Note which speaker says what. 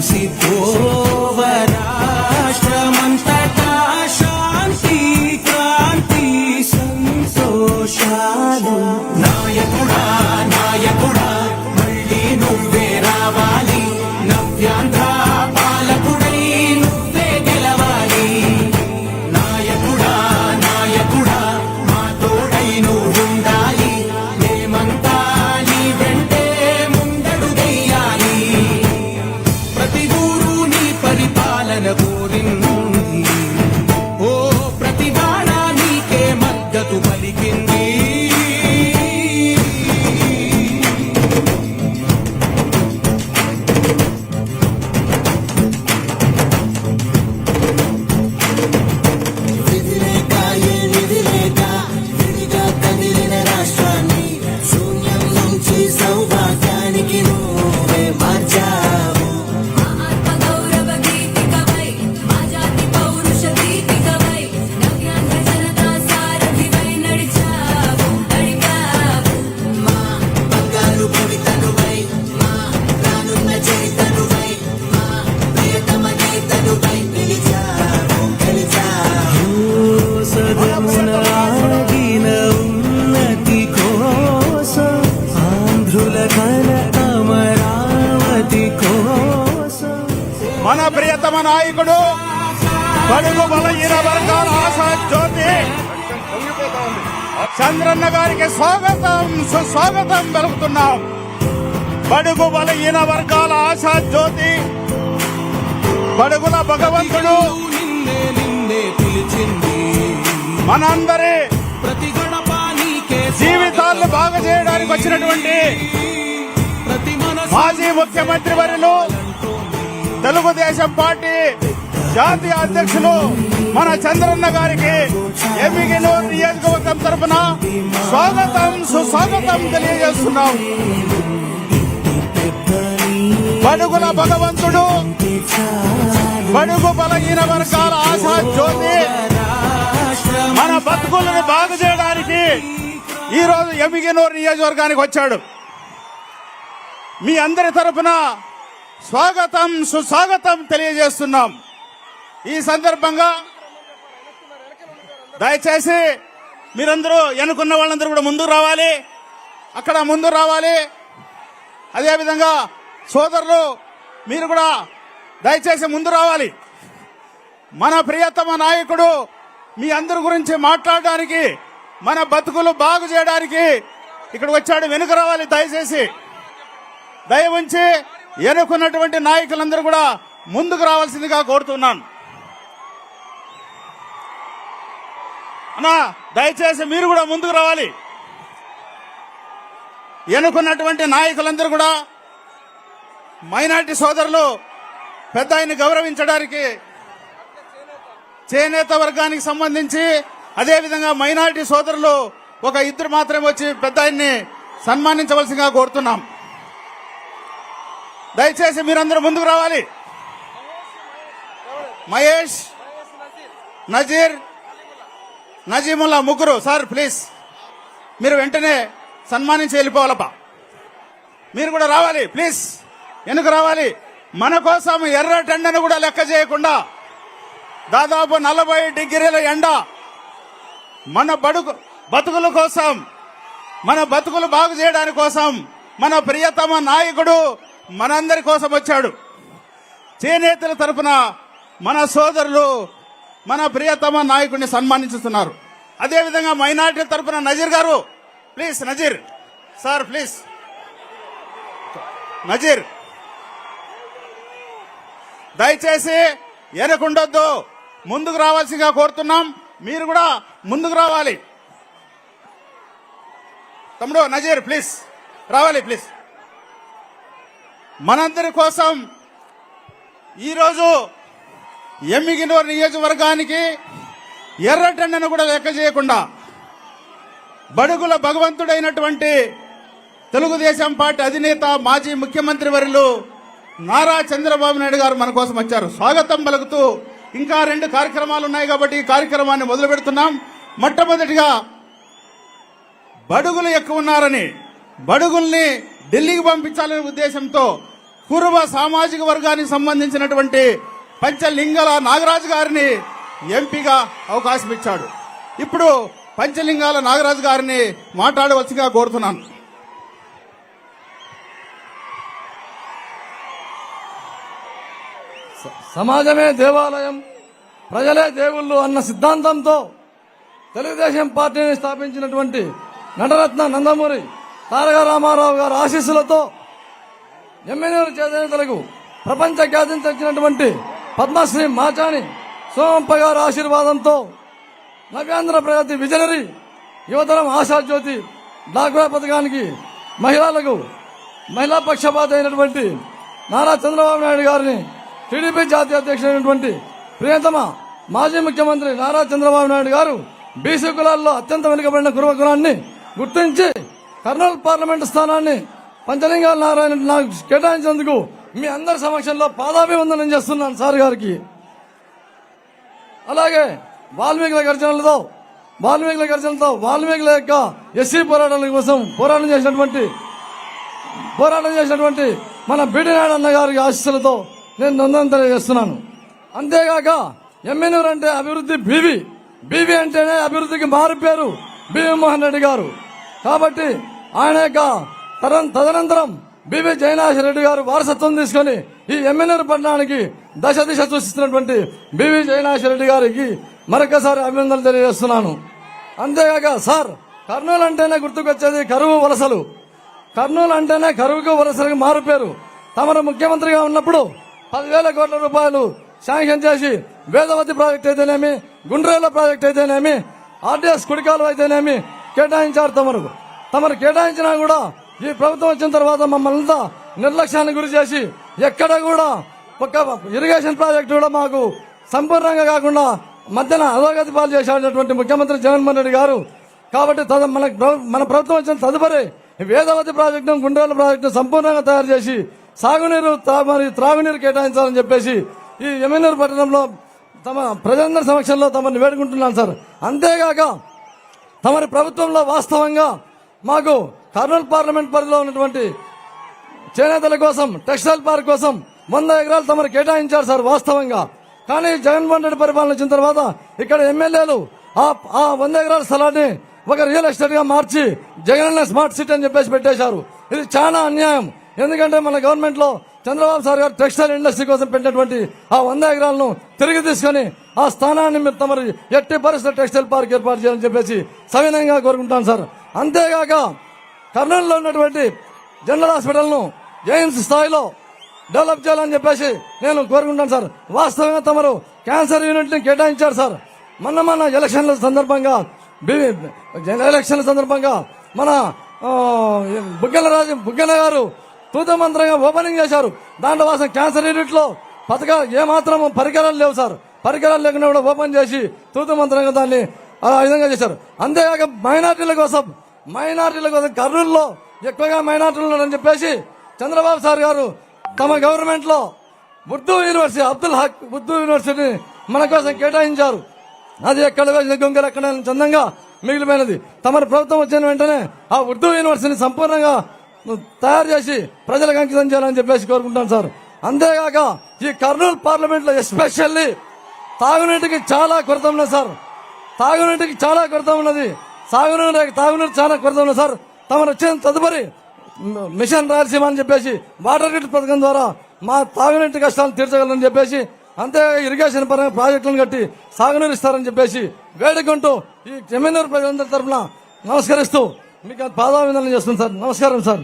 Speaker 1: se for. looking
Speaker 2: నాయకుడు.
Speaker 3: బడుగు బలహీన వర్గాల ఆశా జ్యోతి. చంద్రన్న గారికి స్వాగతం సుస్వాగతం వెలుపుతున్నాం బడుగు బలహీన వర్గాల ఆశా జ్యోతి. బడుగుల భగవంతుడు.
Speaker 2: పిలిచింది
Speaker 3: మనందరి
Speaker 2: ప్రతి
Speaker 3: జీవితాలను బాగు చేయడానికి వచ్చినటువంటి మాజీ ముఖ్యమంత్రి వర్యులు తెలుగుదేశం పార్టీ జాతీయ అధ్యక్షులు మన చంద్రన్న గారికి ఎమ్మిగినూరు నియోజకవర్గం తరపున స్వాగతం సుస్వాగతం తెలియజేస్తున్నాం. బడుగుల భగవంతుడు బడుగు బలహీన వర్గాల ఆశా జ్యోతి మన బతుకులను బాగు చేయడానికి ఈ రోజు ఎమ్మిగినూరు నియోజకవర్గానికి వచ్చాడు. మీ అందరి తరఫున స్వాగతం సుస్వాగతం తెలియజేస్తున్నాం. ఈ సందర్భంగా దయచేసి మీరందరూ ఎన్నుకున్న వాళ్ళందరూ కూడా ముందుకు రావాలి. అక్కడ ముందు రావాలి. అదేవిధంగా సోదరులు మీరు కూడా దయచేసి ముందు రావాలి. మన ప్రియతమ నాయకుడు మీ అందరి గురించి మాట్లాడడానికి మన బతుకులు బాగు చేయడానికి ఇక్కడికి వచ్చాడు. వెనుక రావాలి దయచేసి. దయ ఉంచి ఎన్నుకున్నటువంటి నాయకులందరూ కూడా ముందుకు రావాల్సిందిగా కోరుతున్నాను అన్నా దయచేసి మీరు కూడా ముందుకు రావాలి. ఎన్నుకున్నటువంటి నాయకులందరూ కూడా మైనార్టీ సోదరులు పెద్ద ఆయన్ని గౌరవించడానికి చేనేత వర్గానికి సంబంధించి అదేవిధంగా మైనారిటీ సోదరులు ఒక ఇద్దరు మాత్రమే వచ్చి పెద్ద ఆయన్ని సన్మానించవలసిందిగా కోరుతున్నాం. దయచేసి మీరందరూ ముందుకు రావాలి. మహేష్ నజీర్ నజీముల్లా ముగ్గురు. Sir please. మీరు వెంటనే సన్మానించి వెళ్ళిపోవాలప్పా మీరు కూడా రావాలి ప్లీజ్. ఎందుకు రావాలి? మన కోసం ఎర్ర టెండను కూడా లెక్క చేయకుండా దాదాపు నలభై డిగ్రీల ఎండ మన బడుగు బతుకుల కోసం మన బతుకులు బాగు చేయడానికి కోసం మన ప్రియతమ నాయకుడు మనందరి కోసం వచ్చాడు. చేనేతల తరపున మన సోదరులు మన ప్రియతమ నాయకుడిని సన్మానిస్తున్నారు. అదేవిధంగా మైనార్టీల తరపున Nazir garu. Please Nazir. Sir please. Nazir. దయచేసి ఎనకుండొద్దు ముందుకు రావాల్సిందిగా కోరుతున్నాం. మీరు కూడా ముందుకు రావాలి. తమ్ముడు నజీర్ ప్లీజ్. రావాలి ప్లీజ్. మనందరి కోసం ఈరోజు ఎమ్మిగినూరు నియోజకవర్గానికి ఎర్రటెండను కూడా లెక్క చేయకుండా బడుగుల భగవంతుడైనటువంటి తెలుగుదేశం పార్టీ అధినేత మాజీ ముఖ్యమంత్రి వర్యులు నారా చంద్రబాబు నాయుడు గారు మన కోసం వచ్చారు. స్వాగతం పలుకుతూ ఇంకా రెండు కార్యక్రమాలు ఉన్నాయి కాబట్టి ఈ కార్యక్రమాన్ని మొదలు పెడుతున్నాం మొట్టమొదటిగా బడుగులు ఎక్కువ ఉన్నారని బడుగుల్ని ఢిల్లీకి పంపించాలనే ఉద్దేశంతో కురుబ సామాజిక వర్గానికి సంబంధించినటువంటి పంచలింగాల నాగరాజు గారిని ఎంపీగా అవకాశం ఇచ్చాడు. ఇప్పుడు పంచలింగాల నాగరాజు గారిని మాట్లాడవలసిగా కోరుతున్నాను.
Speaker 4: సమాజమే దేవాలయం ప్రజలే దేవుళ్ళు అన్న సిద్ధాంతంతో తెలుగుదేశం పార్టీని స్థాపించినటువంటి నటరత్న నందమూరి తారక రామారావు గారి ఆశీస్సులతో ఎమ్మెల్యేలు చేతనేతలకు ప్రపంచ ఖ్యాతిని తెచ్చినటువంటి పద్మశ్రీ మాచాని సోమంప గారి ఆశీర్వాదంతో నవ్యాంధ్ర ప్రగతి విజనరీ యువతరం ఆశాజ్యోతి డాక్రా పథకానికి మహిళలకు మహిళా పక్షపాత అయినటువంటి నారా చంద్రబాబు నాయుడు గారిని టీడీపీ జాతీయ అధ్యక్షుడైనటువంటి ప్రియతమ మాజీ ముఖ్యమంత్రి నారా చంద్రబాబు నాయుడు గారు బీసీ కులాల్లో అత్యంత వెనుకబడిన కురవకులాన్ని గుర్తించి కర్నూలు పార్లమెంట్ స్థానాన్ని పంచలింగాల నారాయణ నాకు కేటాయించేందుకు మీ అందరి సమక్షంలో పాదాభివందనం చేస్తున్నాను సార్ గారికి. అలాగే వాల్మీకుల గర్జనలతో వాల్మీకుల గర్జనలతో వాల్మీకుల యొక్క ఎస్సీ పోరాటాల కోసం పోరాటం చేసినటువంటి పోరాటం చేసినటువంటి మన బిడినాడు అన్న గారి ఆశీస్సులతో నేను నందనం తెలియజేస్తున్నాను. అంతేగాక ఎమ్మెన్యూర్ అంటే అభివృద్ధి బీవి. బీవి అంటేనే అభివృద్ధికి మారు పేరు మోహన్ రెడ్డి గారు. కాబట్టి ఆయన యొక్క తరం- తదనంతరం బీబీ జయనాథ్ రెడ్డి గారు వారసత్వం తీసుకొని ఈ ఎమ్మెల్యేల పట్టణానికి దశ దిశ సూచిస్తున్నటువంటి బీవీ జయనాథ్ రెడ్డి గారికి మరొకసారి అభినందనలు తెలియజేస్తున్నాను. అంతేగాక సార్ కర్నూలు అంటేనే గుర్తుకొచ్చేది కరువు వలసలు. కర్నూలు అంటేనే కరువుకు వలసలకు మారుపేరు తమరు ముఖ్యమంత్రిగా ఉన్నప్పుడు పదివేల కోట్ల రూపాయలు శాంక్షన్ చేసి వేదవతి ప్రాజెక్ట్ అయితేనేమి గుండ్రేల ప్రాజెక్ట్ అయితేనేమి ఆర్డీఎస్ కుడికాలు అయితేనేమి కేటాయించారు తమరు. తమరు కేటాయించినా కూడా ఈ ప్రభుత్వం వచ్చిన తర్వాత మమ్మల్ని నిర్లక్ష్యాన్ని నిర్లక్ష్యానికి గురి చేసి ఎక్కడ కూడా ఒక ఇరిగేషన్ ప్రాజెక్టు కూడా మాకు సంపూర్ణంగా కాకుండా మధ్యన అధోగతి పాలు చేసినటువంటి ముఖ్యమంత్రి జగన్మోహన్ రెడ్డి గారు. కాబట్టి తద- మన మన ప్రభుత్వం వచ్చిన తదుపరి వేదవతి ప్రాజెక్టు గుండెల ప్రాజెక్టు సంపూర్ణంగా తయారు చేసి సాగునీరు త్రా- మరియు త్రాగునీరు కేటాయించాలని చెప్పేసి ఈ ఎమ్మెల్యేరు పట్టణంలో తమ ప్రజలందరి సమక్షంలో తమని వేడుకుంటున్నాను సార్. అంతేగాక తమరి ప్రభుత్వంలో వాస్తవంగా మాకు కర్నూలు పార్లమెంట్ పరిధిలో ఉన్నటువంటి చేనేతల కోసం టెక్స్టైల్ పార్క్ కోసం వంద ఎకరాలు తమరు కేటాయించారు సార్ వాస్తవంగా. కానీ జగన్మోహన్ రెడ్డి పరిపాలన వచ్చిన తర్వాత ఇక్కడ ఎమ్మెల్యేలు ఆ వంద ఎకరాల స్థలాన్ని ఒక రియల్ ఎస్టేట్గా మార్చి జగన్ స్మార్ట్ సిటీ అని చెప్పేసి పెట్టేశారు. ఇది చాలా అన్యాయం. ఎందుకంటే మన గవర్నమెంట్లో Chandrababu sir garu textile industry కోసం పెట్టినటువంటి ఆ వంద ఎకరాలను తిరిగి తీసుకొని ఆ స్థానాన్ని మీరు తమరు ఎట్టి పరిస్థితి టెక్స్టైల్ పార్క్ ఏర్పాటు చేయాలని చెప్పేసి సవినయంగా కోరుకుంటాను సార్. అంతేగాక కర్నూలులో ఉన్నటువంటి జనరల్ హాస్పిటల్ను ఎయిమ్స్ స్థాయిలో డెవలప్ చేయాలని చెప్పేసి నేను కోరుకుంటాను సార్. వాస్తవంగా తమరు క్యాన్సర్ యూనిట్ని కేటాయించారు సార్. మొన్న మన ఎలక్షన్ల సందర్భంగా బి- ఎలక్షన్ల సందర్భంగా మన బుగ్గల రాజు బుగ్గన గారు తూతమంత్రంగా ఓపెనింగ్ చేశారు. దాంట్లో వాసం క్యాన్సర్ యూనిట్లో పథకాలు ఏమాత్రం పరికరాలు లేవు సార్. పరికరాలు లేకుండా కూడా ఓపెన్ చేసి తూతమంత్రంగా దాన్ని ఆ విధంగా చేశారు. అంతేకాక మైనార్టీల కోసం మైనార్టీల కోసం కర్నూలులో ఎక్కువగా మైనార్టీలు ఉన్నారని చెప్పేసి చంద్రబాబు సార్ గారు తమ గవర్నమెంట్లో ఉర్దూ యూనివర్సిటీ అబ్దుల్ హక్ ఉర్దూ యూనివర్సిటీని మన కోసం కేటాయించారు. అది ఎక్కడ వేసిన గొంగలు అక్కడ చందంగా మిగిలిపోయినది. తమ ప్రభుత్వం వచ్చిన వెంటనే ఆ ఉర్దూ యూనివర్సిటీని సంపూర్ణంగా తయారు చేసి ప్రజలకు అంకితం చేయాలని చెప్పేసి కోరుకుంటాను సార్. అంతేగాక ఈ కర్నూలు పార్లమెంట్లో ఎస్పెషల్లీ తాగునీటికి చాలా కొరత ఉన్నది సార్. తాగునీటికి చాలా కొరత ఉన్నది. సాగునీరు తాగునీరు చాలా కొరత ఉన్నది. సార్ తమరు వచ్చిన తదుపరి మిషన్ రాయలసీమ అని చెప్పేసి వాటర్ గ్రిడ్ పథకం ద్వారా మా తాగునీటి కష్టాలు తీర్చగలరని చెప్పేసి అంతే ఇరిగేషన్ పరంగా ప్రాజెక్టులను కట్టి సాగునీరు ఇస్తారని చెప్పేసి వేడుకుంటూ ఈ చెమ్మనూరు ప్రజలందరి తరఫున నమస్కరిస్తూ మీకు పాదాభివందనం చేస్తుంది సార్. నమస్కారం సార్.